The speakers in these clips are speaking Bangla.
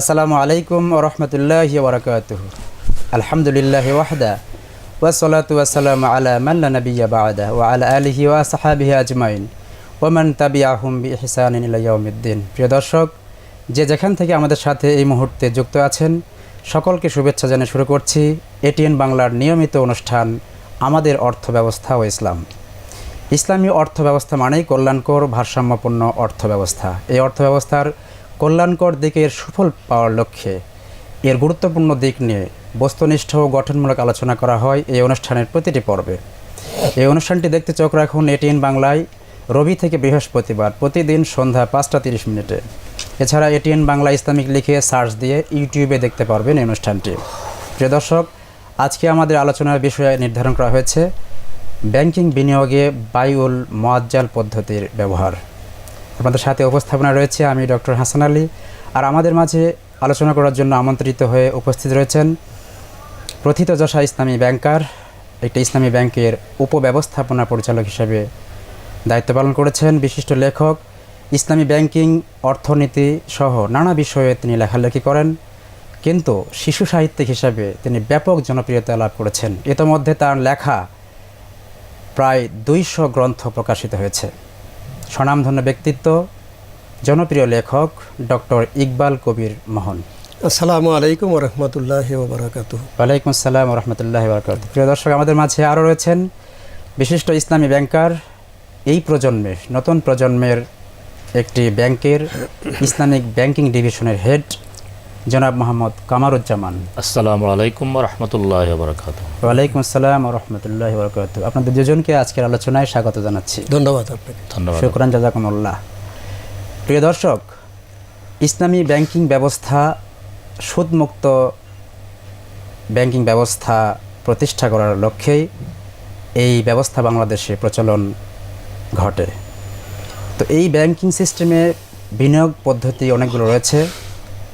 আসসালামু আলাইকুম ওরহমতুল্লাহ ওবরাকাতুহ আলহামদুলিল্লাহ ওয়াহদা ওয়াসলাতু ওয়াসালাম আলা মাল্লা নবিয়া বাদা ও আলা আলিহি ওয়া সাহাবিহি আজমাইন। ওমান তাবিআহুম বি ইহসানিন ইলা প্রিয় দর্শক, যে যেখান থেকে আমাদের সাথে এই মুহূর্তে যুক্ত আছেন, সকলকে শুভেচ্ছা জানিয়ে শুরু করছি এটিএন বাংলার নিয়মিত অনুষ্ঠান আমাদের অর্থ ব্যবস্থা ও ইসলাম। ইসলামী অর্থ ব্যবস্থা মানেই কল্যাণকর ভারসাম্যপূর্ণ অর্থ ব্যবস্থা এই অর্থ ব্যবস্থার কল্যাণকর দিকের সুফল পাওয়ার লক্ষ্যে। এর গুরুত্বপূর্ণ দিক নিয়ে বস্তুনিষ্ঠ ও গঠনমূলক আলোচনা করা হয় এই অনুষ্ঠানের প্রতিটি পর্বে। এই অনুষ্ঠানটি দেখতে চোখ রাখুন এটিএন বাংলায় রবি থেকে বৃহস্পতিবার প্রতিদিন সন্ধ্যা পাঁচটা তিরিশ মিনিটে। এছাড়া এটিএন বাংলা ইসলামিক লিখে সার্চ দিয়ে ইউটিউবে দেখতে পারবেন এই অনুষ্ঠানটি। প্রিয় দর্শক, আজকে আমাদের আলোচনার বিষয়ে নির্ধারণ করা হয়েছে, ব্যাংকিং বিনিয়োগে বায়ুল মোয়াজ্জাল পদ্ধতির ব্যবহার। আপনাদের সাথে উপস্থাপনা রয়েছে আমি ডক্টর হাসান আলী। আর আমাদের মাঝে আলোচনা করার জন্য আমন্ত্রিত হয়ে উপস্থিত রয়েছেন প্রথিতযশা ইসলামী ব্যাংকার, একটি ইসলামী ব্যাংকের উপব্যবস্থাপনা পরিচালক হিসেবে দায়িত্ব পালন করেছেন বিশিষ্ট লেখক, ইসলামী ব্যাংকিং, অর্থনীতি সহ নানা বিষয়ে তিনি লেখালেখি করেন, কিন্তু শিশু সাহিত্যিক হিসাবে তিনি ব্যাপক জনপ্রিয়তা লাভ করেছেন। ইতোমধ্যে তার লেখা প্রায় দুইশো গ্রন্থ প্রকাশিত হয়েছে। স্বনামধন্য ব্যক্তিত্ব জনপ্রিয় লেখক ডক্টর ইকবাল কবির মোহন। আসসালামু আলাইকুম রহমতুল্লাহ বারাকাতু ওয়ালাইকুম আসসালাম রহমতুল্লাহ বারাকাতু প্রিয় দর্শক আমাদের মাঝে আরও রয়েছেন বিশিষ্ট ইসলামী ব্যাংকার এই প্রজন্মের নতুন প্রজন্মের একটি ব্যাংকের ইসলামিক ব্যাংকিং ডিভিশনের হেড জনাব মোহাম্মদ কামারুজ্জামান। আসসালামু আলাইকুম রহমতুল্লাহ বরকাত ওয়ালাইকুম আসসালাম রহমতুল্লাহ বরকাত আপনাদের দুজনকে আজকের আলোচনায় স্বাগত জানাচ্ছি। ধন্যবাদ আপনাকে। ধন্যবাদ। শুক্রান জাজাকুমুল্লাহ। প্রিয় দর্শক ইসলামী ব্যাংকিং ব্যবস্থা সুদমুক্ত ব্যাংকিং ব্যবস্থা প্রতিষ্ঠা করার লক্ষ্যেই এই ব্যবস্থা বাংলাদেশে প্রচলন ঘটে। তো এই ব্যাংকিং সিস্টেমে বিনিয়োগ পদ্ধতি অনেকগুলো রয়েছে।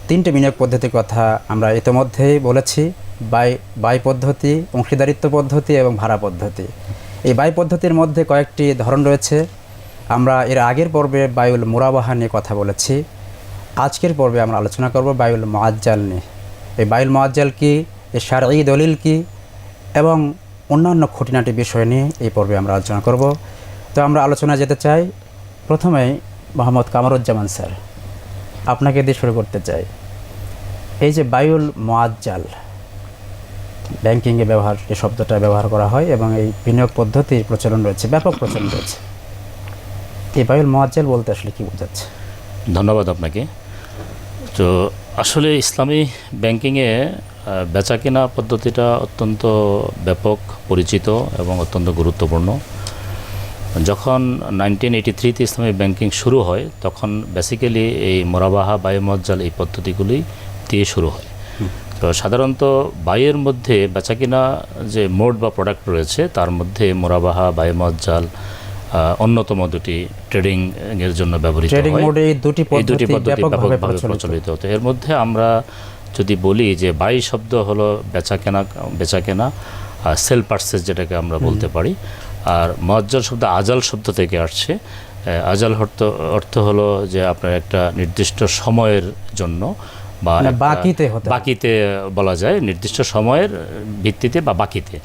তিনটে বিনিয়োগ পদ্ধতির কথা আমরা ইতিমধ্যেই বলেছি, বাই বাই পদ্ধতি, অংশীদারিত্ব পদ্ধতি এবং ভাড়া পদ্ধতি। এই বাই পদ্ধতির মধ্যে কয়েকটি ধরন রয়েছে। আমরা এর আগের পর্বে বায়ুল মুরাবাহা নিয়ে কথা বলেছি। আজকের পর্বে আমরা আলোচনা করব বায়ুল মোয়াজ্জাল নিয়ে। এই বায়ুল মোয়াজ্জাল কি? এর সার সারি দলিল কী? এবং অন্যান্য খুঁটিনাটি বিষয় নিয়ে এই পর্বে আমরা আলোচনা করব। তো আমরা আলোচনা যেতে চাই। প্রথমেই মোহাম্মদ কামরুজ্জামান স্যার। আপনাকে দিয়ে শুরু করতে চাই। এই যে বায়ুল মোয়াজ্জাল, ব্যাংকিংয়ে ব্যবহার, এই শব্দটা ব্যবহার করা হয় এবং এই বিনিয়োগ পদ্ধতির প্রচলন রয়েছে, ব্যাপক প্রচলন রয়েছে। এই বায়ুল মোয়াজ্জাল বলতে আসলে কী বোঝাচ্ছে? ধন্যবাদ আপনাকে। তো আসলে ইসলামী ব্যাংকিংয়ে বেচা কেনা পদ্ধতিটা অত্যন্ত ব্যাপক, পরিচিত এবং অত্যন্ত গুরুত্বপূর্ণ। যখন নাইনটিন এইটি থ্রিতে ইসলামী ব্যাংকিং শুরু হয় তখন বেসিক্যালি এই মোরাবাহা বায়ুমজ্জাল এই পদ্ধতিগুলি দিয়ে শুরু হয়। তো সাধারণত বায়ুর মধ্যে বেচাকিনা যে মোড বা প্রোডাক্ট রয়েছে তার মধ্যে মোরাবাহা বায়ুমজ্জাল অন্যতম দুটি ট্রেডিং এর জন্য ব্যবহৃত হয়। দুটি দুটি পদ্ধতি ব্যাপকভাবে প্রচলিত। প্রচলিত। তো এর মধ্যে আমরা যদি বলি যে বাই শব্দ হলো বেচা কেনা বেচা কেনা সেল পার্সেস যেটাকে আমরা বলতে পারি। আর মজ্জল শব্দ আজাল শব্দ থেকে আসছে। আজাল অর্থ অর্থ হলো যে আপনার একটা নির্দিষ্ট সময়ের জন্য বা মানে বাকিতে বাকিতে বলা যায় নির্দিষ্ট সময়ের ভিত্তিতে বা বাকিতে।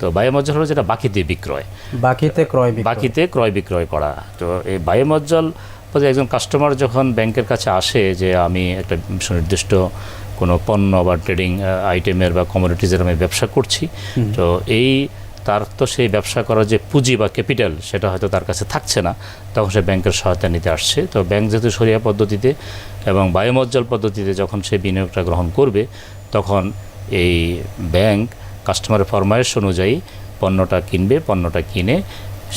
তো বায়ুমজ্জল হলো যেটা বাকিতে বিক্রয়। বাকিতে ক্রয় বাকিতে ক্রয় বিক্রয় করা। তো এই বায়ুমজ্জল একজন কাস্টমার যখন ব্যাংকের কাছে আসে যে আমি একটা সুনির্দিষ্ট কোনো পণ্য বা ট্রেডিং আইটেমের বা কমোডিটিজের আমি ব্যবসা করছি। তো এই তার তো সেই ব্যবসা করার যে পুঁজি বা ক্যাপিটাল সেটা হয়তো তার কাছে থাকছে না। তখন সে ব্যাংকের সহায়তা নিতে আসছে। তো ব্যাংক যেহেতু সরিয়া পদ্ধতিতে এবং বায়ুমজ্জল পদ্ধতিতে যখন সে বিনিয়োগটা গ্রহণ করবে তখন এই ব্যাংক কাস্টমারের ফরমায়েশ অনুযায়ী পণ্যটা কিনবে পণ্যটা কিনে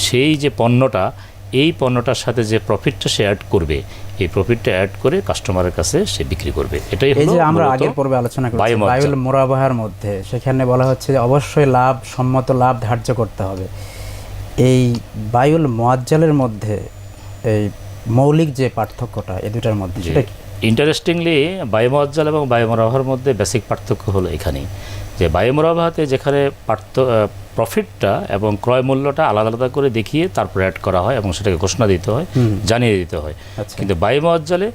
সেই যে পণ্যটা এই পণ্যটার সাথে যে প্রফিটটা সে অ্যাড করবে এই প্রফিটটা অ্যাড করে কাস্টমারের কাছে সে বিক্রি করবে। এটাই এই যে আমরা আগের পর্বে আলোচনা করেছি। বায়ুল মোরাবাহার মধ্যে সেখানে বলা হচ্ছে যে অবশ্যই লাভ সম্মত লাভ ধার্য করতে হবে। এই বায়ুল মোয়াজ্জালের মধ্যে এই মৌলিক যে পার্থক্যটা এই দুটার মধ্যে সেটা ইন্টারেস্টিংলি বায়ুমজ্জাল এবং বায়ুমরাভার মধ্যে বেসিক পার্থক্য হলো এখানেই। যে বায়ুমরাভাতে যেখানে পার্থ প্রফিটটা এবং ক্রয় মূল্যটা আলাদা আলাদা করে দেখিয়ে তারপর অ্যাড করা হয় এবং সেটাকে ঘোষণা দিতে হয় জানিয়ে দিতে হয়। আচ্ছা। কিন্তু বায়ুমজ্জালে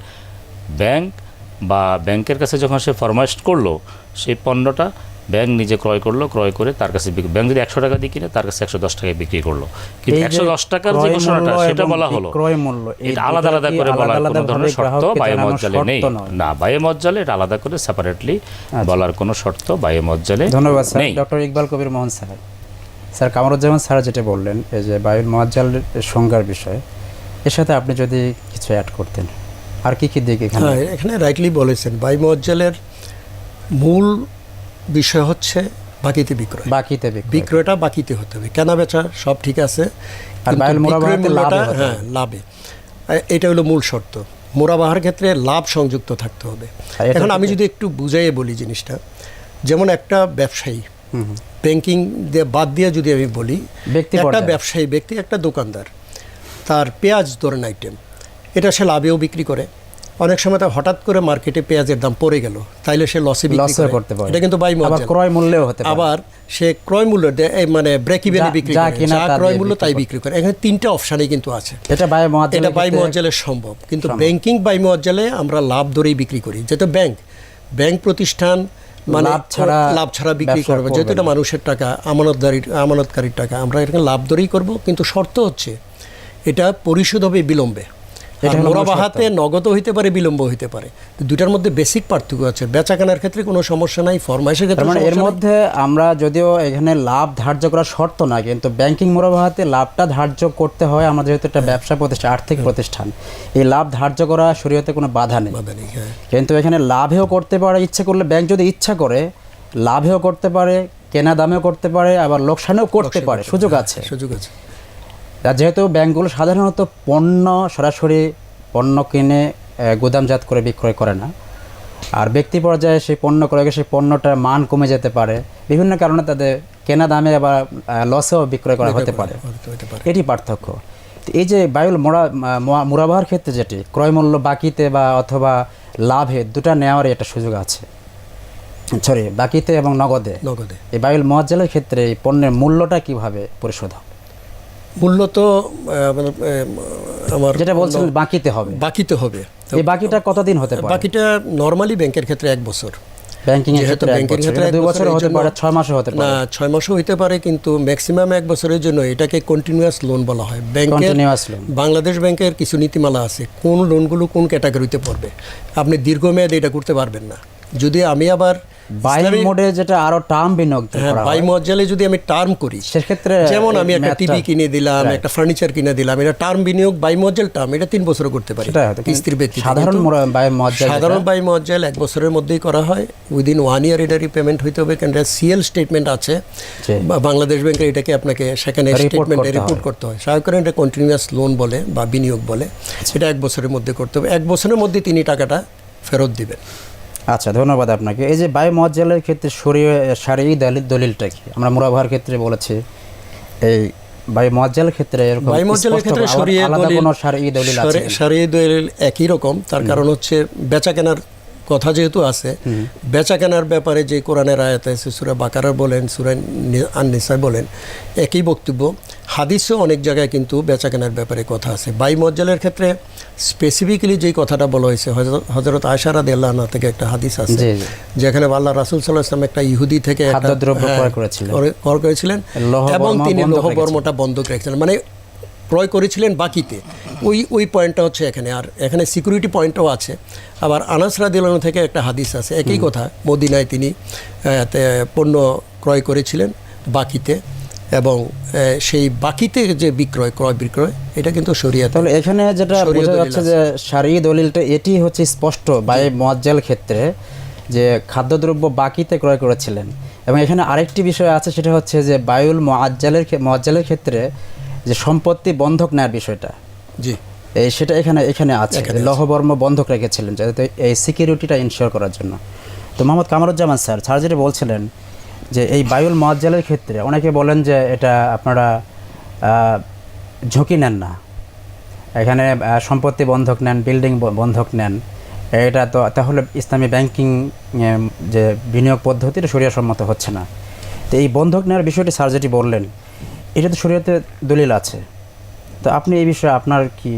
ব্যাংক বা ব্যাংকের কাছে যখন সে ফরমাইশ করল সেই পণ্যটা ব্যাংক নিজে ক্রয় করল ক্রয় করে তার কাছে বিক্রি ব্যাংক যদি একশো টাকা দিয়ে কিনে তার কাছে একশো দশ টাকায় বিক্রি করল। কিন্তু একশো দশ টাকার যে ঘোষণাটা সেটা বলা হলো। বিক্রয় মূল্য এটা আলাদা আলাদা করে বলার কোনো ধরনের শর্ত বায়ুমজ্জালে জানানোর নেই। না বায়ুমজ্জালে এটা আলাদা করে সেপারেটলি বলার কোনো শর্ত বায়ুমজ্জালে ধন্যবাদ sir. Doctor Iqbal Kabir Mohan sir. Sir Kamruzzaman sir যেটা বললেন এই যে বায়ুল মহাজ্জাল সংজ্ঞার বিষয় এর সাথে আপনি যদি কিছু অ্যাড করতেন। আর কি কি দিক এখানে? হ্যাঁ এখানে রাইটলি বলেছেন বায়ু বায়ুমজ্জালের মূল বিষয় হচ্ছে বাকিতে বিক্রয়। বাকিতে বিক্রয়টা বাকিতে হতে হবে। কেনা বেচা সব ঠিক আছে আর হ্যাঁ লাভে এটা হলো মূল শর্ত। মোরাবাহার ক্ষেত্রে লাভ সংযুক্ত থাকতে হবে। এখন আমি যদি একটু বুঝাইয়ে বলি জিনিসটা যেমন একটা ব্যবসায়ী ব্যাংকিং দিয়ে বাদ দিয়ে যদি আমি বলি ব্যক্তি একটা ব্যবসায়ী ব্যক্তি একটা দোকানদার তার পেঁয়াজ ধরেন আইটেম এটা সে লাভেও বিক্রি করে। অনেক সময় তো হঠাৎ করে মার্কেটে পেঁয়াজের দাম পড়ে গেল তাইলে সে লসে বিক্রি করতে পারে। এটা কিন্তু বাই আবার ক্রয় মূল্যেও হতে পারে। আবার সে ক্রয় মূল্য মানে ব্রেক ইভেনে বিক্রি করে। যা ক্রয় মূল্য তাই বিক্রি করে। এখানে তিনটা অপশানই কিন্তু আছে। এটা বায়ু মহাজ্জাল এটা বাই মজ্জালে সম্ভব। কিন্তু ব্যাংকিং বাই মজ্জালে আমরা লাভ ধরেই বিক্রি করি। যেহেতু ব্যাংক ব্যাংক প্রতিষ্ঠান মানে লাভ ছাড়া লাভ ছাড়া বিক্রি করবে। যেহেতু এটা মানুষের টাকা আমানতদারির আমানতকারীর টাকা আমরা এটাকে লাভ ধরেই করব কিন্তু শর্ত হচ্ছে এটা পরিশোধ হবে বিলম্বে। মোরাবাহাতে নগদ হইতে পারে বিলম্ব হইতে পারে। দুটার মধ্যে বেসিক পার্থক্য আছে। ক্ষেত্রে কোনো সমস্যা নাই ফরমাইশের ক্ষেত্রে মানে এর মধ্যে আমরা যদিও এখানে লাভ ধার্য করা শর্ত না কিন্তু ব্যাংকিং মোরাবাহাতে লাভটা ধার্য করতে হয় আমাদের যেহেতু একটা ব্যবসা প্রতিষ্ঠান আর্থিক প্রতিষ্ঠান। এই লাভ ধার্য করা শরীয়তে কোনো বাধা নেই। বাধা নেই, হ্যাঁ। কিন্তু এখানে লাভেও করতে পারে ইচ্ছে করলে ব্যাংক যদি ইচ্ছা করে লাভেও করতে পারে কেনা দামেও করতে পারে আবার লোকসানেও করতে পারে সুযোগ আছে। সুযোগ আছে। আর যেহেতু ব্যাংকগুলো সাধারণত পণ্য সরাসরি পণ্য কিনে গুদামজাত করে বিক্রয় করে না আর ব্যক্তি পর্যায়ে সেই পণ্য ক্রয় করে সেই পণ্যটার মান কমে যেতে পারে বিভিন্ন কারণে তাদের কেনা দামে আবার লসেও বিক্রয় করা হতে পারে। এটি পার্থক্য। এই যে বায়ুল মোড়া মা- মুরাবাহার ক্ষেত্রে যেটি ক্রয় মূল্য বাকিতে বা অথবা লাভে দুটা নেওয়ারই একটা সুযোগ আছে। সরি বাকিতে এবং নগদে। নগদে। এই বায়ুল মহাজ্জালের ক্ষেত্রে এই পণ্যের মূল্যটা কীভাবে পরিশোধ হবে? মূল্য তো মানে, আমার যেটা বলছেন বাকিতে হবে। বাকিতে হবে। এই বাকিটা কতদিন হতে পারে? বাকিটা নর্মালি ব্যাংকের ক্ষেত্রে এক বছর। ব্যাংকিং এর ক্ষেত্রে ব্যাংকের ক্ষেত্রে দুই বছর হতে পারে ছয় মাসও হতে পারে। না পারে ছয় মাসও হতে পারে কিন্তু ম্যাক্সিমাম এক বছরের জন্য এটাকে কন্টিনিউয়াস লোন বলা হয়। ব্যাংকের কন্টিনিউয়াস লোন বাংলাদেশ ব্যাংকের কিছু নীতিমালা আছে। কোন লোনগুলো কোন ক্যাটাগরিতে পড়বে? আপনি দীর্ঘমেয়াদে এটা করতে পারবেন না। যদি আমি আবার বাই মোডে যেটা আরও টার্ম বিনিয়োগ হ্যাঁ করা বাই যদি আমি টার্ম করি সেক্ষেত্রে যেমন আমি একটা টিভি কিনে দিলাম একটা ফার্নিচার কিনে দিলাম এটা টার্ম বিনিয়োগ বাই টার্ম এটা তিন করতে পারি। কিস্তির ভিত্তিতে সাধারণ বাই সাধারণ বাই এক বছরের মধ্যেই করা হয়। উইদিন ওয়ান ইয়ার এটা রিপেমেন্ট হইতে হবে কারণ সিএল স্টেটমেন্ট আছে। বাংলাদেশ ব্যাংকের এটাকে আপনাকে সেখানে স্টেটমেন্টে রিপোর্ট করতে হয়। কারণে এটা কন্টিনিউয়াস লোন বলে বা বিনিয়োগ বলে সেটা এক বছরের মধ্যে করতে হবে। এক বছরের মধ্যে তিনি টাকাটা ফেরত দিবেন। আচ্ছা ধন্যবাদ আপনাকে। এই যে বায়ু মজ্জালের ক্ষেত্রে সরিয়ে সারি দলিল দলিলটা কি? আমরা মুরাভার ক্ষেত্রে বলেছি এই বায়ু মজ্জালের ক্ষেত্রে এরকম বাই মজ্জালের ক্ষেত্রে আলাদা দলিল কোনো সারি দলিল আছে? দলিল একই রকম। তার কারণ হচ্ছে বেচা কেনার কথা যেহেতু আছে বেচা কেনার ব্যাপারে যে কোরআনের আয়াত আছে সুরা বাকারা বলেন সুরা আননিসা বলেন একই বক্তব্য। হাদিসও অনেক জায়গায় কিন্তু বেচা কেনার ব্যাপারে কথা আছে। বাই মজ্জালের ক্ষেত্রে স্পেসিফিক্যালি যেই কথাটা বলা হয়েছে হজরত- আয়সারা দেল্লাহ থেকে একটা হাদিস আছে। যেখানে আল্লাহ রাসুল সাল্লাহ ইসলাম একটা ইহুদি থেকে খাদ্যদ্রব্য হ্যাঁ, ক্রয় করেছিলেন। করে- এবং তিনি বন্ধক লৌহ বর্মটা বন্ধক রেখেছিলেন। মানে ক্রয় করেছিলেন বাকিতে। ওই ওই পয়েন্টটা হচ্ছে এখানে। আর এখানে সিকিউরিটি পয়েন্টও আছে। আবার আনাস রাদিলানো থেকে একটা হাদিস আছে। একই কথা মদিনায় তিনি পণ্য ক্রয় করেছিলেন বাকিতে। এবং সেই বাকিতে যে বিক্রয় ক্রয় বিক্রয় এটা কিন্তু শরিয়াতে তাহলে এখানে যেটা সরিয়ে বোঝা যাচ্ছে যে সারি দলিলটা এটি হচ্ছে স্পষ্ট বাই মজ্জাল ক্ষেত্রে যে খাদ্যদ্রব্য বাকিতে ক্রয় করেছিলেন। এবং এখানে আরেকটি বিষয় আছে সেটা হচ্ছে যে বায়ুল মোয়াজ্জালের ক্ষে- মোয়াজ্জালের ক্ষেত্রে যে সম্পত্তি বন্ধক নেওয়ার বিষয়টা। জি। এই সেটা এখানে এখানে আছে লহবর্ম বন্ধক রেখেছিলেন যাতে এই সিকিউরিটিটা ইনশিওর করার জন্য। তো মোহাম্মদ কামরুজ্জামান স্যার স্যার যেটা বলছিলেন যে এই বায়ুল মজ্জালের ক্ষেত্রে অনেকে বলেন যে এটা আপনারা ঝুঁকি নেন না। এখানে সম্পত্তি বন্ধক নেন, বিল্ডিং বন্ধক নেন। এটা তো, তাহলে ইসলামী ব্যাংকিং যে বিনিয়োগ পদ্ধতিটা সম্মত হচ্ছে না। তো এই বন্ধক নেওয়ার বিষয়টি স্যার যেটি বললেন, এটা তো শরীয়তে দলিল আছে। তো আপনি এই বিষয়ে আপনার কি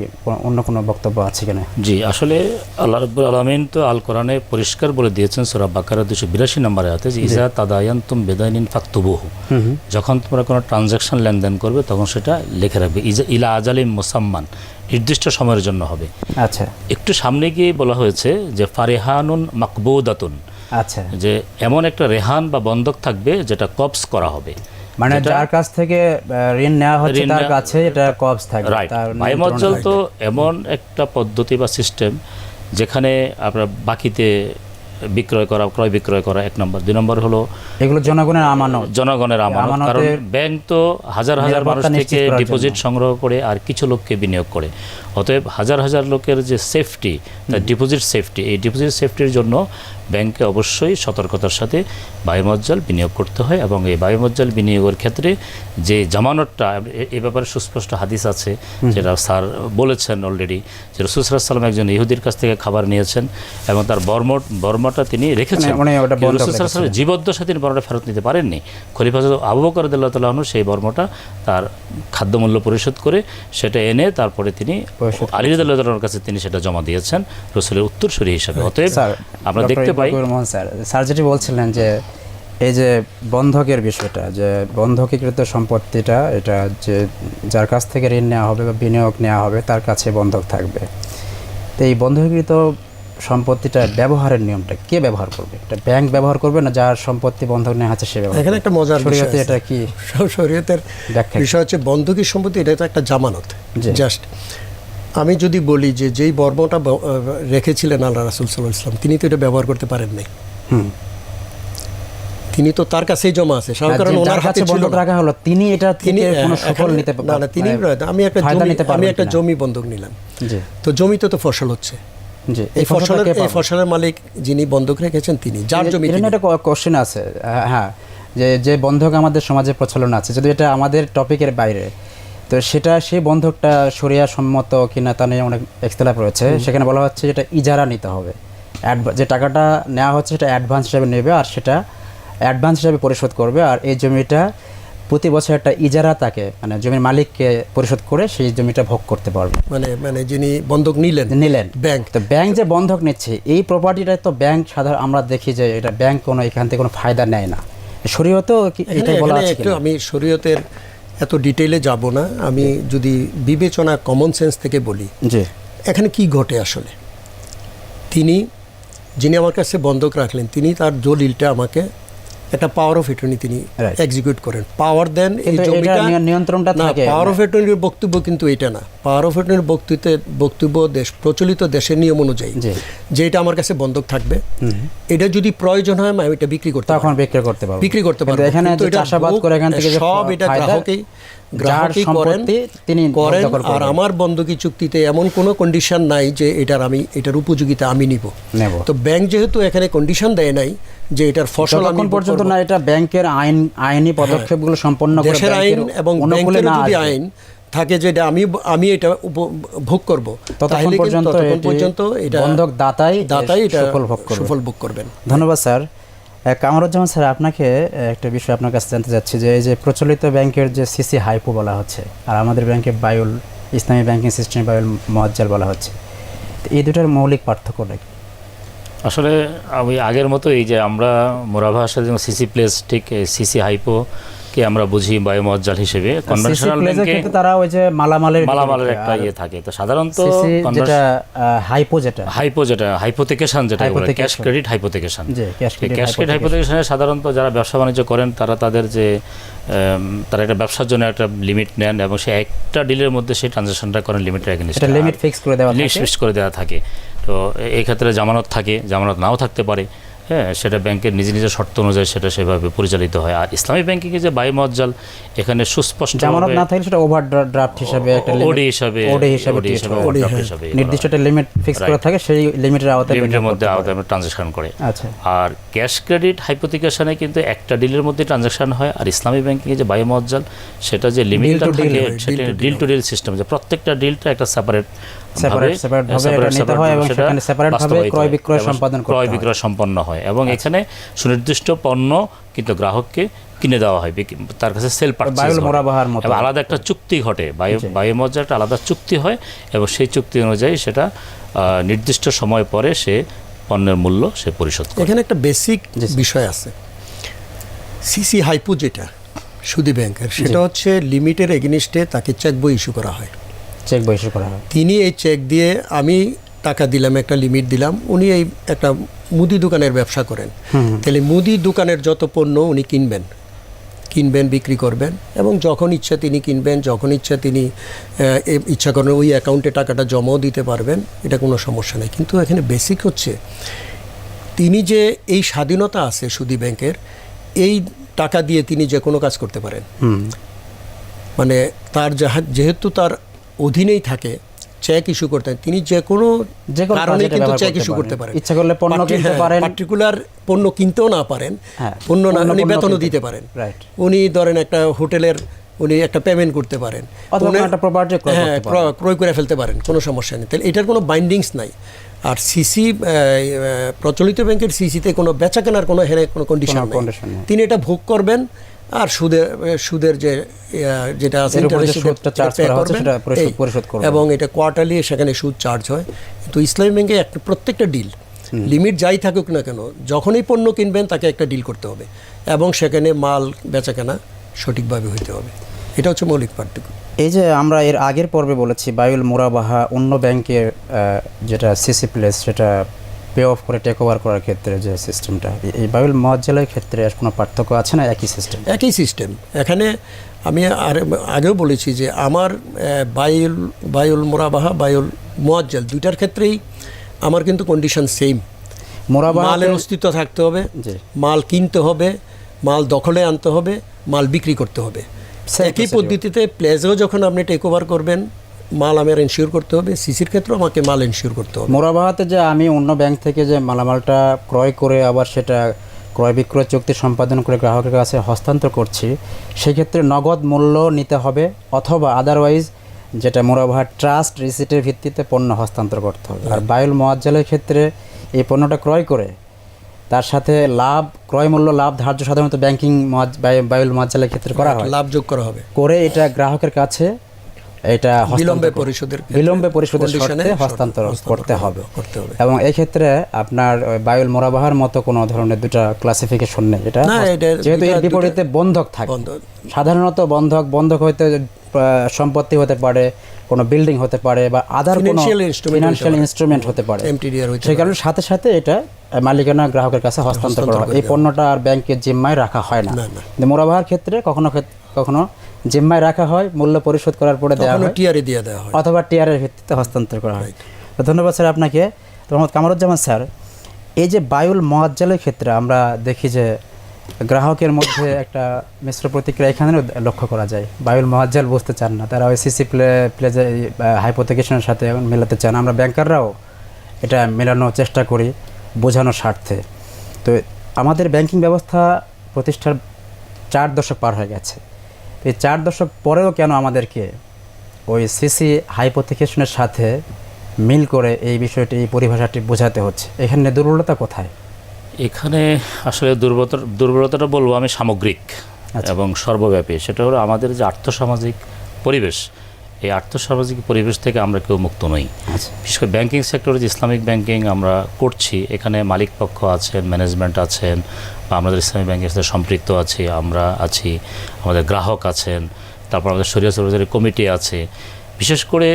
অন্য কোনো বক্তব্য আছে কিনা? জি আসলে আল্লাহ রব্বুল আলমিন তো আল কোরআনে পরিষ্কার বলে দিয়েছেন সোরা বাকারা দুশো বিরাশি নম্বরে আছে যে ইজা তাদায়ান তুম বেদাইনিন ফাক্তুবহু যখন তোমরা কোনো ট্রানজ্যাকশন লেনদেন করবে তখন সেটা লিখে রাখবে। ইজা ইলা আজালিম মোসাম্মান। নির্দিষ্ট সময়ের জন্য হবে। আচ্ছা। একটু সামনে গিয়ে বলা হয়েছে যে ফারেহানুন মাকবুদাতুন। আচ্ছা। যে এমন একটা রেহান বা বন্ধক থাকবে যেটা কপস করা হবে। মানে যার কাছ থেকে ঋণ নেওয়া হচ্ছে তার কাছে এটা কবজ থাকবে রাইট তার বায়ুমজ্জল তো এমন একটা পদ্ধতি বা সিস্টেম যেখানে আপনার বাকিতে বিক্রয় করা ক্রয় বিক্রয় করা এক নম্বর। দুই নম্বর হলো এগুলো জনগণের আমানত। জনগণের আমানত কারণ ব্যাংক তো হাজার হাজার মানুষ থেকে ডিপোজিট সংগ্রহ করে আর কিছু লোককে বিনিয়োগ করে। অতএব হাজার হাজার লোকের যে সেফটি তার ডিপোজিট সেফটি এই ডিপোজিট সেফটির জন্য ব্যাংকে অবশ্যই সতর্কতার সাথে বায়ুমজ্জল বিনিয়োগ করতে হয় এবং এই বায়ুমজ্জল বিনিয়োগের ক্ষেত্রে যে জামানতটা এ- ব্যাপারে সুস্পষ্ট হাদিস আছে যেটা স্যার বলেছেন অলরেডি যে রসুসাল্লাম একজন ইহুদির কাছ থেকে খাবার নিয়েছেন এবং তার বর্ম বর্মটা তিনি রেখেছেন। মানে ওটা বন্ধক রসুসাল্লাম জীবদ্দশা তিনি বর্মটা ফেরত নিতে পারেননি। খলিফা আবু বকর রাদিয়াল্লাহু সেই বর্মটা তার খাদ্যমূল্য পরিশোধ করে সেটা এনে তারপরে তিনি আলী কাছে তিনি সেটা জমা দিয়েছেন রসুলের উত্তরসূরি হিসাবে। অতএব আমরা দেখতে পাই স্যার স্যার যেটি বলছিলেন যে এই যে বন্ধকের বিষয়টা যে বন্ধকীকৃত সম্পত্তিটা এটা যে যার কাছ থেকে ঋণ নেওয়া হবে বা বিনিয়োগ নেওয়া হবে তার কাছে বন্ধক থাকবে। তো এই বন্ধকীকৃত সম্পত্তিটা ব্যবহারের নিয়মটা কে ব্যবহার করবে? এটা ব্যাংক ব্যবহার করবে না যার সম্পত্তি বন্ধক নেওয়া আছে সে ব্যবহার এখানে একটা মজার বিষয় শরীয়তে আছে। এটা কি? সব শরীয়তের ব্যাখ্যা বিষয় হচ্ছে বন্ধকি সম্পত্তি এটা তো একটা জামানত। জাস্ট আমি যদি বলি যে যেই বর্মটা রেখেছিলেন আল্লাহ রাসুল সাল্লাহ ইসলাম তিনি তো এটা ব্যবহার করতে পারেন নাই। তিনি তো তার কাছেই জমা আছে কারণ ওনার হাতে ছিল রাখা হলো তিনি এটা তিনি কোনো আহ, নিতে না না তিনি মানে আমি একটা জমি আমি একটা জমি বন্ধক নিলাম। তো জমিতে তো ফসল হচ্ছে। এই ফসলের এই ফসলের মালিক যিনি বন্ধক রেখেছেন তিনি যার জমি একটা কোশ্চেন আছে। হ্যাঁ, হ্যাঁ যে যে বন্ধক আমাদের সমাজে প্রচলন আছে। যদি এটা আমাদের টপিকের বাইরে তো সেটা সেই বন্ধকটা সরিয়া সম্মত কিনা তা নিয়ে অনেক এক্সতলাপ রয়েছে। সেখানে বলা হচ্ছে যেটা ইজারা নিতে হবে। যে টাকাটা নেওয়া হচ্ছে সেটা অ্যাডভান্স হিসাবে নেবে আর সেটা অ্যাডভান্স হিসাবে পরিশোধ করবে। আর এই জমিটা প্রতি বছর একটা ইজারা তাকে মানে জমির মালিককে পরিশোধ করে সেই জমিটা ভোগ করতে পারবে। মানে মানে যিনি বন্ধক নিলেন নিলেন। ব্যাংক। তো ব্যাংক যে বন্ধক নিচ্ছে এই প্রপার্টিটা তো ব্যাংক সাধারণ আমরা দেখি যে এটা ব্যাংক কোনো এখান থেকে কোনো ফায়দা নেয় না। শরীয়তেও এটাই বলা আছে আমি শরীয়তের এত ডিটেলে যাব না। আমি যদি বিবেচনা কমন সেন্স থেকে বলি যে এখানে কি ঘটে আসলে? তিনি যিনি আমার কাছে বন্ধক রাখলেন তিনি তার দলিলটা আমাকে একটা পাওয়ার অফ অ্যাটর্নি তিনি এক্সিকিউট করেন। পাওয়ার দেন এই জমিটা নিয়ন্ত্রণটা না থাকে পাওয়ার অফ অ্যাটর্নির বক্তব্য কিন্তু এটা না। পাওয়ার অফ অ্যাটর্নির বক্তব্যে বক্তব্য দেশ প্রচলিত দেশের নিয়ম অনুযায়ী। যে এটা আমার কাছে বন্ধক থাকবে। এটা যদি প্রয়োজন হয় আমি এটা বিক্রি করতে তখন বিক্রি করতে পারব। বিক্রি করতে পারব। এখানে চাষাবাদ করে এখান থেকে সব এটা গ্রাহকেই গ্রাহকই করেন তিনি করেন। আর আমার বন্ধকি চুক্তিতে এমন কোনো কন্ডিশন নাই যে এটার আমি এটার উপযোগিতা আমি নিব। তো ব্যাংক যেহেতু এখানে কন্ডিশন দেয় নাই যে এটার ফসল ভোগ পর্যন্ত না এটা ব্যাংকের আইন আইনি পদক্ষেপগুলো সম্পন্ন করে দেশের আইন এবং ব্যাংকের যদি আইন থাকে যে এটা আমি আমি এটা ভোগ করব ততক্ষণ পর্যন্ত পর্যন্ত এটা বন্ধক দাতাই দাতাই এটা সুফল ভোগ করবে। সুফল ভোগ করবেন। ধন্যবাদ স্যার। কামরুজ্জামান স্যার আপনাকে একটা বিষয় আপনার কাছে জানতে চাচ্ছি যে এই যে প্রচলিত ব্যাংকের যে সিসি হাইপো বলা হচ্ছে আর আমাদের ব্যাংকে বায়ুল ইসলামী ব্যাংকিং সিস্টেম বায়ুল মহাজ্জাল বলা হচ্ছে এই দুটার মৌলিক পার্থক্যটা কি? আসলে আমি আগের মতো এই যে আমরা মোরাভা আসার যেমন সিসি প্লেস ঠিক সিসি হাইপো কে আমরা বুঝি বায়ুমজ্জাল হিসেবে? কনভেনশনাল ব্যাংকে কিন্তু তারা ওই যে মালামালের মালামালের একটা ইয়ে থাকে। তো সাধারণত যেটা হাইপো যেটা। হাইপো যেটা হাইপোথেকেশন যেটা বলে ক্যাশ ক্রেডিট হাইপোথেকেশন জি ক্যাশ ক্রেডিট হাইপোথেকেশনে সাধারণত যারা ব্যবসা বাণিজ্য করেন তারা তাদের যে তারা একটা ব্যবসার জন্য একটা লিমিট নেন এবং সে একটা ডিলের মধ্যে সেই ট্রানজাকশনটা করেন লিমিটের এগেনস্ট এটা লিমিট ফিক্স করে দেওয়া থাকে। ফিক্স করে দেওয়া থাকে। তো এই ক্ষেত্রে জামানত থাকে জামানত নাও থাকতে পারে। হ্যাঁ সেটা ব্যাংকের নিজ নিজের শর্ত অনুযায়ী সেটা সেভাবে পরিচালিত হয়। আর ইসলামী ব্যাংকিংয়ে যে বায়ু মজ্জাল এখানে সুস্পষ্ট জামানত না থাকলে সেটা ওভার ড্রাফট হিসাবে একটা ওডি হিসাবে ওডি হিসাবে ওডি হিসাবে নির্দিষ্ট একটা লিমিট ফিক্স করে থাকে সেই লিমিটের আওতায় লিমিটের মধ্যে আওতায় ট্রানজাকশন করে। আচ্ছা। আর ক্যাশ ক্রেডিট হাইপোথিকেশনে কিন্তু একটা ডিলের মধ্যে ট্রানজাকশন হয় আর ইসলামী ব্যাংকিংয়ে যে বায়ুমজ্জাল সেটা যে লিমিটটা থাকে সেটা ডিল টু ডিল সিস্টেম যে প্রত্যেকটা ডিলটা একটা সেপারেট Separate- separate ভাবে এটা নিতে হয় এবং সেখানে separate ভাবে ক্রয় বিক্রয় সম্পাদন করতে ক্রয় বিক্রয় সম্পন্ন হয় এবং এখানে সুনির্দিষ্ট পণ্য কিন্তু গ্রাহককে কিনে দেওয়া হয় তার কাছে সেল পারচেজ মোরাবাহার মতো। আলাদা একটা চুক্তি ঘটে বায়ু একটা আলাদা চুক্তি হয় এবং সেই চুক্তি অনুযায়ী সেটা নির্দিষ্ট সময় পরে সে পণ্যের মূল্য সে পরিশোধ করে। এখানে একটা বেসিক বিষয় আছে। সিসি হাইপু যেটা সুদি ব্যাংকের সেটা হচ্ছে লিমিটের এগেনিস্টে তাকে চেক বই ইস্যু করা হয়। চেক বহিষ্কার করা হয়। তিনি এই চেক দিয়ে আমি টাকা দিলাম একটা লিমিট দিলাম উনি এই একটা মুদি দোকানের ব্যবসা করেন। তাহলে মুদি দোকানের যত পণ্য উনি কিনবেন কিনবেন বিক্রি করবেন এবং যখন ইচ্ছা তিনি কিনবেন যখন ইচ্ছা তিনি ইচ্ছা করেন ওই অ্যাকাউন্টে টাকাটা জমাও দিতে পারবেন এটা কোনো সমস্যা নেই। কিন্তু এখানে বেসিক হচ্ছে তিনি যে এই স্বাধীনতা আছে সুদি ব্যাংকের এই টাকা দিয়ে তিনি যে কোনো কাজ করতে পারেন। মানে তার যাহা- যেহেতু তার অধীনেই থাকে চেক ইস্যু করতে তিনি যে কোনো যে কোনো কারণে কিন্তু চেক ইস্যু করতে পারেন। ইচ্ছা করলে পণ্য কিনতে পারেন। পার্টিকুলার পণ্য কিনতেও না পারেন। হ্যাঁ, পণ্য না উনি বেতনও দিতে পারেন. উনি ধরেন একটা হোটেলের উনি একটা পেমেন্ট করতে পারেন। একটা ক্রয় হ্যাঁ ক্রয়- করে ফেলতে পারেন কোনো সমস্যা নেই। তাহলে এটার কোনো বাইন্ডিংস নাই। আর সিসি প্রচলিত ব্যাংকের সিসিতে কোনো বেচা কেনার কোনো হেরে কোনো কন্ডিশন কোনো তিনি এটা ভোগ করবেন আর সুদের সুদের যে যেটা আছে। এবং এটা কোয়ার্টারলি সেখানে সুদ চার্জ হয়। কিন্তু ইসলামী ব্যাংকে একটা প্রত্যেকটা ডিল লিমিট যাই থাকুক না কেন যখনই পণ্য কিনবেন তাকে একটা ডিল করতে হবে এবং সেখানে মাল বেচা কেনা সঠিকভাবে হইতে হবে। এটা হচ্ছে মৌলিক পার্থক্য। এই যে আমরা এর আগের পর্বে বলেছি বায়ুল মোরাবাহা অন্য ব্যাংকের যেটা সিসি প্লেস সেটা পে অফ করে টেক ওভার করার ক্ষেত্রে যে সিস্টেমটা এই বায়ুল মহাজ্জালের ক্ষেত্রে আর কোনো পার্থক্য আছে না একই সিস্টেম একই সিস্টেম এখানে আমি আর আগেও বলেছি যে আমার বায়ুল বায়ুল মোরাবাহা বায়ুল মোয়াজ্জাল দুইটার ক্ষেত্রেই আমার কিন্তু কন্ডিশন সেম মোরাবাহা মালের অস্তিত্ব থাকতে হবে জি। মাল কিনতে হবে মাল দখলে আনতে হবে মাল বিক্রি করতে হবে। একই পদ্ধতিতে প্লেজেও যখন আপনি টেক ওভার করবেন মাল আমার এনশিওর করতে হবে সিসির ক্ষেত্রে আমাকে মাল এনশিওর করতে হবে। মোরাবাহাতে যে আমি অন্য ব্যাংক থেকে যে মালামালটা ক্রয় করে আবার সেটা ক্রয় বিক্রয় চুক্তি সম্পাদন করে গ্রাহকের কাছে হস্তান্তর করছি সেক্ষেত্রে নগদ মূল্য নিতে হবে অথবা আদারওয়াইজ যেটা মোরাবাহার ট্রাস্ট রিসিটের ভিত্তিতে পণ্য হস্তান্তর করতে হবে। আর বায়ুল মোয়াজ্জালের ক্ষেত্রে এই পণ্যটা ক্রয় করে তার সাথে লাভ ক্রয় মূল্য লাভ ধার্য সাধারণত ব্যাংকিং বায়ুল মোয়াজ্জালের ক্ষেত্রে করা হয়। লাভ যোগ করা হবে। করে এটা গ্রাহকের কাছে এটা বিলম্বে পরিশোধের বিলম্বে পরিশোধের শর্তে হস্তান্তর করতে হবে। করতে হবে। এবং এই ক্ষেত্রে আপনার বায়ুল মোরাবাহার মতো কোনো ধরনের দুটা ক্লাসিফিকেশন নেই। এটা যেহেতু এর বিপরীতে বন্ধক থাকে। সাধারণত বন্ধক বন্ধক হইতে সম্পত্তি হতে পারে কোনো বিল্ডিং হতে পারে বা আদার কোনো ফিনান্সিয়াল ইনস্ট্রুমেন্ট হতে পারে। সেই কারণে সাথে সাথে এটা মালিকানা গ্রাহকের কাছে হস্তান্তর করা হয়। এই পণ্যটা আর ব্যাংকের জিম্মায় রাখা হয় না। মোরাবাহার ক্ষেত্রে কখনো কখনো জিম্মায় রাখা হয় মূল্য পরিশোধ করার পরে দেওয়া হয় টিআরএ দিয়ে দেওয়া হয়। অথবা টিআরের ভিত্তিতে হস্তান্তর করা হয়। তো ধন্যবাদ স্যার আপনাকে। মোহাম্মদ কামরুজ্জামান স্যার এই যে বায়ুল মহাজ্জালের ক্ষেত্রে আমরা দেখি যে গ্রাহকের মধ্যে একটা মিশ্র প্রতিক্রিয়া এখানেও লক্ষ্য করা যায়। বায়ুল মহাজ্জাল বুঝতে চান না তারা ওই সিসি প্লে প্লেজে হাইপোথিকেশনের সাথে মেলাতে চান। আমরা ব্যাংকাররাও এটা মেলানোর চেষ্টা করি বোঝানোর স্বার্থে। তো আমাদের ব্যাংকিং ব্যবস্থা প্রতিষ্ঠার চার দশক পার হয়ে গেছে। এই চার দশক পরেও কেন আমাদেরকে ওই সিসি হাইপোথিকেশনের সাথে মিল করে এই বিষয়টি এই পরিভাষাটি বোঝাতে হচ্ছে? এখানে দুর্বলতা কোথায়? এখানে আসলে দুর্বলতা দুর্বলতাটা বলব আমি সামগ্রিক আচ্ছা। এবং সর্বব্যাপী। সেটা হলো আমাদের যে আর্থসামাজিক পরিবেশ এই আর্থসামাজিক পরিবেশ থেকে আমরা কেউ মুক্ত নই। আচ্ছা। বিশেষ করে ব্যাংকিং সেক্টরে যে ইসলামিক ব্যাংকিং আমরা করছি এখানে মালিক পক্ষ আছেন ম্যানেজমেন্ট আছেন বা আমাদের ইসলামিক ব্যাংকের সাথে সম্পৃক্ত আছি আমরা আছি আমাদের গ্রাহক আছেন তারপর আমাদের শরীর সরকারি কমিটি আছে। বিশেষ করে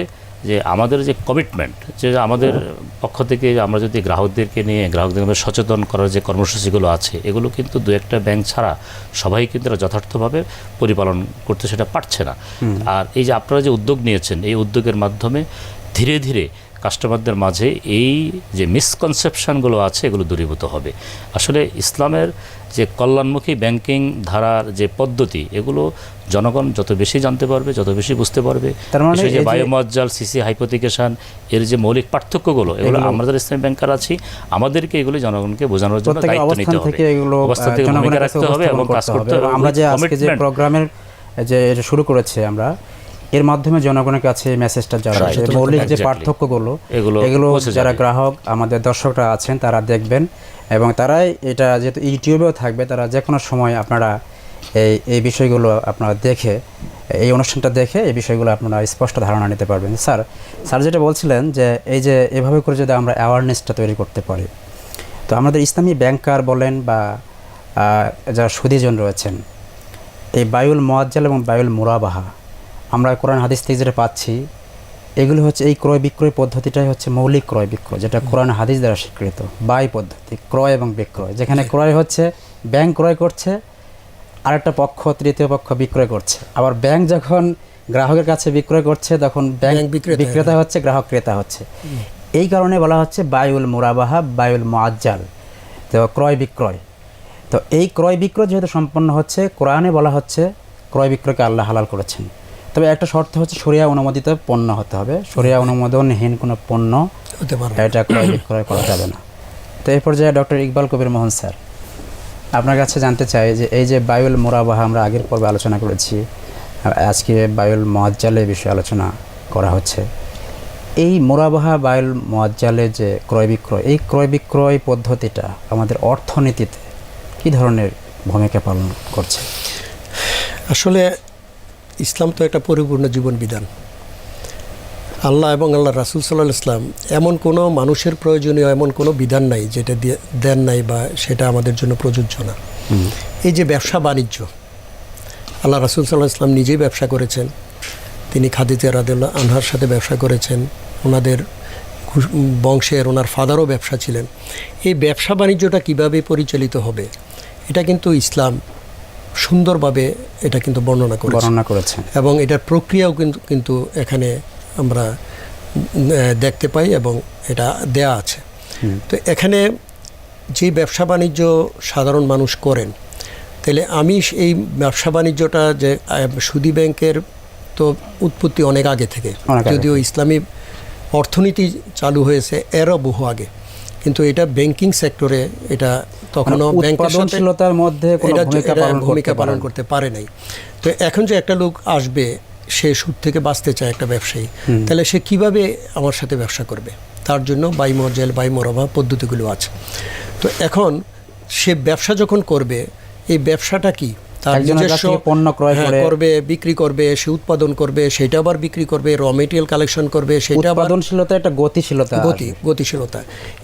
যে আমাদের যে কমিটমেন্ট যে আমাদের পক্ষ থেকে আমরা যদি গ্রাহকদেরকে নিয়ে গ্রাহকদের মধ্যে সচেতন করার যে কর্মসূচিগুলো আছে এগুলো কিন্তু দু একটা ব্যাংক ছাড়া সবাই কিন্তু এরা যথার্থভাবে পরিপালন করতে সেটা পারছে না। আর এই যে আপনারা যে উদ্যোগ নিয়েছেন এই উদ্যোগের মাধ্যমে ধীরে ধীরে কাস্টমারদের মাঝে এই যে মিসকনসেপশনগুলো আছে এগুলো দূরীভূত হবে। আসলে ইসলামের যে কল্যাণমুখী ব্যাংকিং ধারার যে পদ্ধতি এগুলো জনগণ যত বেশি জানতে পারবে যত বেশি বুঝতে পারবে। মানে যে বায়োমজ্জাল সিসি হাইপোথিকেশন এর যে মৌলিক পার্থক্যগুলো এগুলো আমরা যারা ইসলামী ব্যাংকার আছি আমাদেরকে এগুলো জনগণকে বোঝানোর জন্য দায়িত্ব নিতে হবে। আহ, থেকে ভূমিকা রাখতে হবে এবং কাজ করতে হবে। আমরা যে আজকে যে প্রোগ্রামের যে শুরু করেছে আমরা এর মাধ্যমে জনগণের কাছে মেসেজটা যারা আছে, মৌলিক যে পার্থক্যগুলো এগুলো এগুলো যারা গ্রাহক আমাদের দর্শকরা আছেন তারা দেখবেন এবং তারাই এটা যেহেতু ইউটিউবেও থাকবে তারা যে কোনো সময় আপনারা এই এই বিষয়গুলো আপনারা দেখে এই অনুষ্ঠানটা দেখে এই বিষয়গুলো আপনারা স্পষ্ট ধারণা নিতে পারবেন। স্যার স্যার যেটা বলছিলেন যে এই যে এভাবে করে যদি আমরা অ্যাওয়ারনেসটা তৈরি করতে পারি তো আমাদের ইসলামী ব্যাংকার বলেন বা যারা সুদীজন রয়েছেন এই বায়ুল মোয়াজ্জাল এবং বায়ুল মুরাবাহা আমরা কোরআন হাদিস থেকে যেটা পাচ্ছি এগুলো হচ্ছে এই ক্রয় বিক্রয় পদ্ধতিটাই হচ্ছে মৌলিক ক্রয় বিক্রয় যেটা কোরআন হাদিস দ্বারা স্বীকৃত বাই পদ্ধতি ক্রয় এবং বিক্রয়। যেখানে ক্রয় হচ্ছে ব্যাংক ক্রয় করছে আরেকটা পক্ষ তৃতীয় পক্ষ বিক্রয় করছে। আবার ব্যাংক যখন গ্রাহকের কাছে বিক্রয় করছে তখন ব্যাংক বিক্রেতা হচ্ছে। গ্রাহক ক্রেতা হচ্ছে। এই কারণে বলা হচ্ছে বায়ুল মুরাবাহা বায়ুল মোয়াজ্জাল তো ক্রয় বিক্রয়। তো এই ক্রয় বিক্রয় যেহেতু সম্পন্ন হচ্ছে কোরআনে বলা হচ্ছে ক্রয় বিক্রয়কে আল্লাহ হালাল করেছেন। তবে একটা শর্ত হচ্ছে সরিয়া অনুমোদিত পণ্য হতে হবে। সরিয়া অনুমোদনহীন কোনো পণ্য হতে পারে এটা ক্রয় বিক্রয় করা যাবে না। তো এই পর্যায়ে ডক্টর ইকবাল কবির মোহন স্যার আপনার কাছে জানতে চাই যে এই যে বায়ুল মোরাবাহা আমরা আগের পর্বে আলোচনা করেছি আজকে বায়ুল মোয়াজ্জালের বিষয়ে আলোচনা করা হচ্ছে। এই মোরাবাহা বায়ুল মোয়াজ্জালের যে ক্রয় বিক্রয় এই ক্রয় বিক্রয় পদ্ধতিটা আমাদের অর্থনীতিতে কী ধরনের ভূমিকা পালন করছে? আসলে ইসলাম তো একটা পরিপূর্ণ জীবন বিধান আল্লাহ এবং আল্লাহ রাসুল সাল্লাহ ইসলাম এমন কোনো মানুষের প্রয়োজনীয় এমন কোনো বিধান নাই যেটা দিয়ে দেন নাই বা সেটা আমাদের জন্য প্রযোজ্য না। এই যে ব্যবসা বাণিজ্য আল্লাহ রাসুল সাল্লাহ ইসলাম নিজেই ব্যবসা করেছেন। তিনি খাদিজা রাদুল্লাহ আনহার সাথে ব্যবসা করেছেন। ওনাদের বংশের ওনার ফাদারও ব্যবসা ছিলেন। এই ব্যবসা বাণিজ্যটা কীভাবে পরিচালিত হবে? এটা কিন্তু ইসলাম সুন্দরভাবে এটা কিন্তু বর্ণনা করেছে। বর্ণনা করেছেন এবং এটার প্রক্রিয়াও কিন্তু কিন্তু এখানে আমরা দেখতে পাই এবং এটা দেয়া আছে। তো এখানে যে ব্যবসা বাণিজ্য সাধারণ মানুষ করেন তাহলে আমি এই ব্যবসা বাণিজ্যটা যে সুদি ব্যাংকের তো উৎপত্তি অনেক আগে থেকে। যদিও ইসলামী অর্থনীতি চালু হয়েছে এরও বহু আগে। কিন্তু এটা ব্যাংকিং সেক্টরে এটা তখনও মানে সাথে উৎপাদনশীলতার মধ্যে ভূমিকা পালন করতে পারে নাই। তো এখন যে একটা লোক আসবে সে সুদ থেকে বাঁচতে চায় একটা ব্যবসায়ী তাহলে সে কীভাবে আমার সাথে ব্যবসা করবে? তার জন্য বাই মর্জেল বাই মরভা পদ্ধতিগুলো আছে। তো এখন সে ব্যবসা যখন করবে এই ব্যবসাটা কি? তার নিজস্ব পণ্য ক্রয় হ্যাঁ, করবে বিক্রি করবে সে উৎপাদন করবে সেটা আবার বিক্রি করবে র মেটেরিয়াল কালেকশন করবে সেটা উৎপাদনশীলতা একটা গতিশীলতা গতি গতিশীলতা।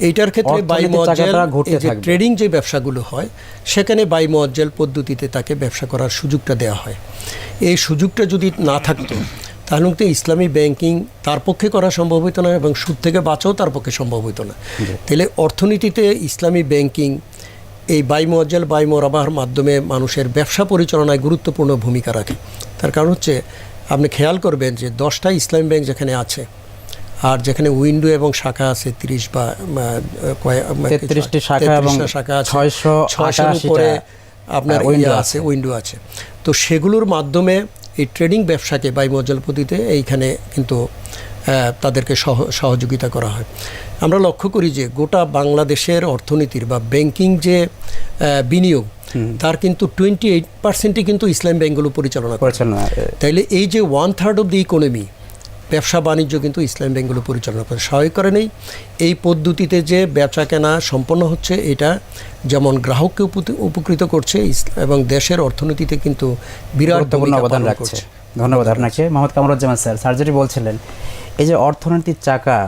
এইটার ক্ষেত্রে বাই অর্থনীতির মজ্জেল চাকাটা ঘুরতে এই যে ট্রেডিং যে ব্যবসাগুলো হয় সেখানে বাই মজ্জেল পদ্ধতিতে তাকে ব্যবসা করার সুযোগটা দেওয়া হয়। এই সুযোগটা যদি না থাকতো তাহলে কিন্তু ইসলামী ব্যাংকিং তার পক্ষে করা সম্ভব হতো না এবং সুদ থেকে বাঁচাও তার পক্ষে সম্ভব হতো না। তাহলে অর্থনীতিতে ইসলামী ব্যাংকিং এই বাই মজ্জেল বাই মোরাবাহর মাধ্যমে মানুষের ব্যবসা পরিচালনায় গুরুত্বপূর্ণ ভূমিকা রাখে। তার কারণ হচ্ছে আপনি খেয়াল করবেন যে দশটা ইসলামী ব্যাংক যেখানে আছে আর যেখানে উইন্ডো এবং শাখা আছে তিরিশ বা তেত্রিশটি শাখা এবং 33টা শাখা আছে। ছয়শো ছয়শোর উপরে আপনার ইয়ে আছে। উইন্ডো আছে। তো সেগুলোর মাধ্যমে এই ট্রেডিং ব্যবসাকে বাই মজ্জল পদ্ধতিতে এইখানে কিন্তু তাদেরকে সহ সহযোগিতা করা হয়। আমরা লক্ষ্য করি যে গোটা বাংলাদেশের অর্থনীতির বা ব্যাংকিং যে বিনিয়োগ তার কিন্তু টোয়েন্টি এইট পার্সেন্টই কিন্তু ইসলাম ব্যাংকগুলো পরিচালনা পরিচালনা তাইলে এই যে one third of the economy ব্যবসা বাণিজ্য কিন্তু ইসলাম ব্যাংকগুলো পরিচালনা করে। সহায় করে নেই। এই পদ্ধতিতে যে ব্যবসা কেনা সম্পন্ন হচ্ছে এটা যেমন গ্রাহককে উপকৃত করছে এবং দেশের অর্থনীতিতে কিন্তু বিরাট অবদান রাখছে। করছে। ধন্যবাদ আপনাকে। মোহাম্মদ কামরুজ্জামান স্যার সার্জারি বলছিলেন, এই যে অর্থনীতির চাকা,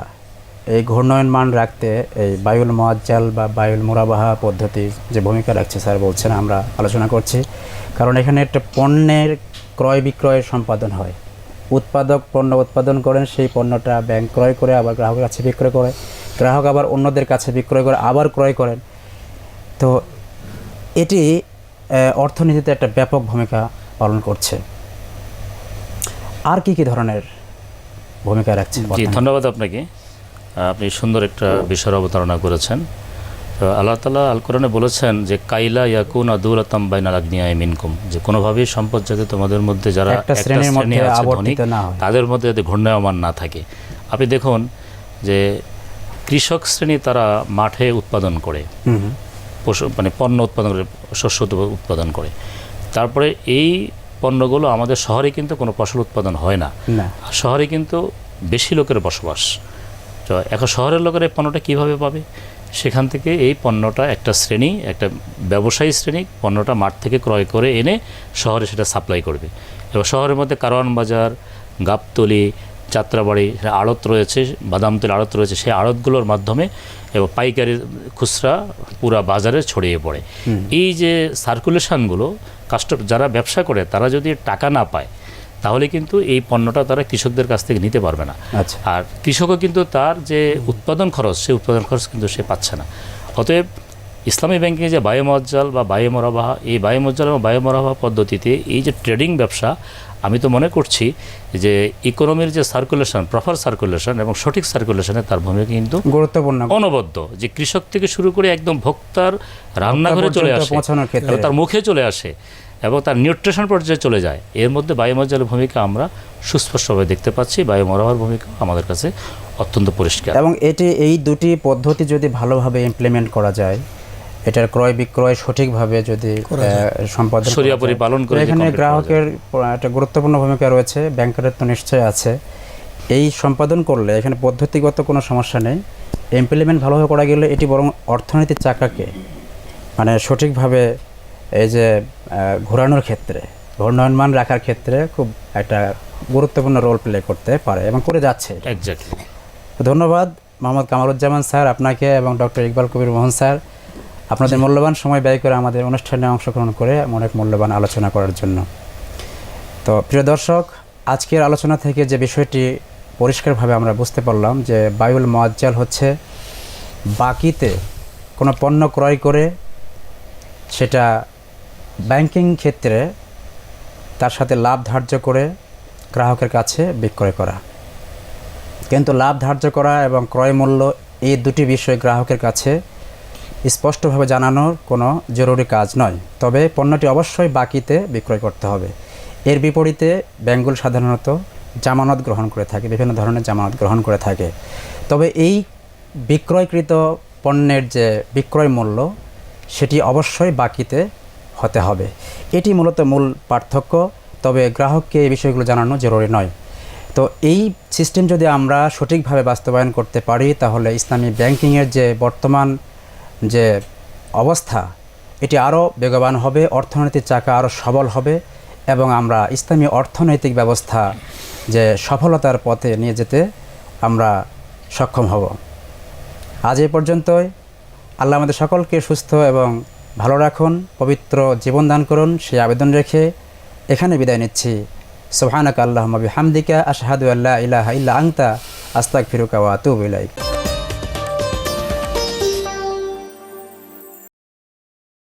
এই ঘূর্ণয়ন মান রাখতে এই বায়ুল মোয়াজ্জাল বা বায়ুল মোরাবাহা পদ্ধতি যে ভূমিকা রাখছে স্যার বলছেন, আমরা আলোচনা করছি। কারণ এখানে একটা পণ্যের ক্রয় বিক্রয়ের সম্পাদন হয়। উৎপাদক পণ্য উৎপাদন করেন, সেই পণ্যটা ব্যাংক ক্রয় করে, আবার গ্রাহকের কাছে বিক্রয় করে। গ্রাহক আবার অন্যদের কাছে বিক্রয় করে, আবার ক্রয় করেন। তো এটি অর্থনীতিতে একটা ব্যাপক ভূমিকা পালন করছে। আর কি কি ধরনের ভূমিকা রাখছে জি ধন্যবাদ আপনাকে। আপনি সুন্দর একটা বিষয়ের অবতারণা করেছেন। তো আল্লাহ তালা আল কোরআনে বলেছেন যে কাইলা ইয়াকুন আদুলাতাম বাইনাল আগ্নিয়ায় মিনকুম। যে কোনোভাবেই সম্পদ যাতে তোমাদের মধ্যে যারা একটা আছে ধনী। তাদের মধ্যে যাতে ঘূর্ণায়মান না থাকে। আপনি দেখুন যে কৃষক শ্রেণি তারা মাঠে উৎপাদন করে। পশু মানে পণ্য উৎপাদন করে শস্য উৎপাদন করে। তারপরে এই পণ্যগুলো আমাদের শহরে কিন্তু কোনো ফসল উৎপাদন হয় না। শহরে কিন্তু বেশি লোকের বসবাস। তো এখন শহরের লোকের এই পণ্যটা কীভাবে পাবে? সেখান থেকে এই পণ্যটা একটা শ্রেণি একটা ব্যবসায়ী শ্রেণি পণ্যটা মাঠ থেকে ক্রয় করে এনে শহরে সেটা সাপ্লাই করবে। এবং শহরের মধ্যে কারওয়ান বাজার গাবতলি যাত্রাবাড়ি আড়ত রয়েছে বাদামতলি আড়ত রয়েছে সেই আড়তগুলোর মাধ্যমে এবং পাইকারি খুচরা পুরা বাজারে ছড়িয়ে পড়ে। এই যে সার্কুলেশনগুলো কাস্ট যারা ব্যবসা করে তারা যদি টাকা না পায় তাহলে কিন্তু এই পণ্যটা তারা কৃষকদের কাছ থেকে নিতে পারবে না। আচ্ছা। আর কৃষকও কিন্তু তার যে উৎপাদন খরচ সেই উৎপাদন খরচ কিন্তু সে পাচ্ছে না। অতএব ইসলামী ব্যাংকিং যে বায়োমজ্জাল বা বায়োমরাবাহা এই বায়োমজ্জাল এবং বায়োমরাবাহা পদ্ধতিতে এই যে ট্রেডিং ব্যবসা আমি তো মনে করছি যে ইকোনমির যে সার্কুলেশন প্রপার সার্কুলেশন এবং সঠিক সার্কুলেশনে তার ভূমিকা কিন্তু গুরুত্বপূর্ণ। অনবদ্য। যে কৃষক থেকে শুরু করে একদম ভোক্তার রান্নাঘরে চলে আসে। তার মুখে চলে আসে এবং তার নিউট্রিশন পর্যায়ে চলে যায়। এর মধ্যে বায়ুমজ্জালের ভূমিকা আমরা সুস্পষ্টভাবে দেখতে পাচ্ছি। বায়ুমরাহার ভূমিকা আমাদের কাছে অত্যন্ত পরিষ্কার। এবং এটি এই দুটি পদ্ধতি যদি ভালোভাবে ইমপ্লিমেন্ট করা যায় এটার ক্রয় বিক্রয় সঠিকভাবে যদি সম্পাদন পরিপালন করে এখানে গ্রাহকের একটা গুরুত্বপূর্ণ ভূমিকা রয়েছে ব্যাংকের তো নিশ্চয় আছে। এই সম্পাদন করলে এখানে পদ্ধতিগত কোনো সমস্যা নেই। ইমপ্লিমেন্ট ভালোভাবে করা গেলে এটি বরং অর্থনীতির চাকাকে মানে সঠিকভাবে এই যে ঘোরানোর ক্ষেত্রে ঘূর্ণয়মান রাখার ক্ষেত্রে খুব একটা গুরুত্বপূর্ণ রোল প্লে করতে পারে এবং করে যাচ্ছে ধন্যবাদ মোহাম্মদ কামারুজ্জামান স্যার আপনাকে এবং ডক্টর ইকবাল কবির মোহন স্যার। আপনাদের মূল্যবান সময় ব্যয় করে আমাদের অনুষ্ঠানে অংশগ্রহণ করে অনেক মূল্যবান আলোচনা করার জন্য। তো প্রিয় দর্শক, আজকের আলোচনা থেকে যে বিষয়টি পরিষ্কারভাবে আমরা বুঝতে পারলাম যে বায়ুল মোয়াজ্জাল হচ্ছে বাকিতে কোনো পণ্য ক্রয় করে সেটা ব্যাংকিং ক্ষেত্রে তার সাথে লাভ ধার্য করে গ্রাহকের কাছে বিক্রয় করা। কিন্তু লাভ ধার্য করা এবং ক্রয় মূল্য এই দুটি বিষয় গ্রাহকের কাছে স্পষ্টভাবে জানানোর কোনো জরুরি কাজ নয়। তবে পণ্যটি অবশ্যই বাকিতে বিক্রয় করতে হবে। এর বিপরীতে ব্যাঙ্কগুলো সাধারণত জামানত গ্রহণ করে থাকে, বিভিন্ন ধরনের জামানত গ্রহণ করে থাকে। তবে এই বিক্রয়কৃত পণ্যের যে বিক্রয় মূল্য, সেটি অবশ্যই বাকিতে হতে হবে। এটি মূলত মূল পার্থক্য, তবে গ্রাহককে এই বিষয়গুলো জানানো জরুরি নয়। তো এই সিস্টেম যদি আমরা সঠিকভাবে বাস্তবায়ন করতে পারি, তাহলে ইসলামী ব্যাংকিংয়ের যে বর্তমান যে অবস্থা, এটি আরও বেগবান হবে, অর্থনৈতিক চাকা আরও সবল হবে এবং আমরা ইসলামী অর্থনৈতিক ব্যবস্থা যে সফলতার পথে নিয়ে যেতে আমরা সক্ষম হব। আজ এই পর্যন্তই। আল্লাহ আমাদের সকলকে সুস্থ এবং ভালো রাখুন, পবিত্র জীবন দান করুন সেই আবেদন রেখে এখানে বিদায় নিচ্ছি। সোহানাক আল্লাহ হামদিকা আশহাদু আল্লাহ ইলাহা ইল্লা আংতা আস্তাক ফিরুকা ওয়া ইলাইক।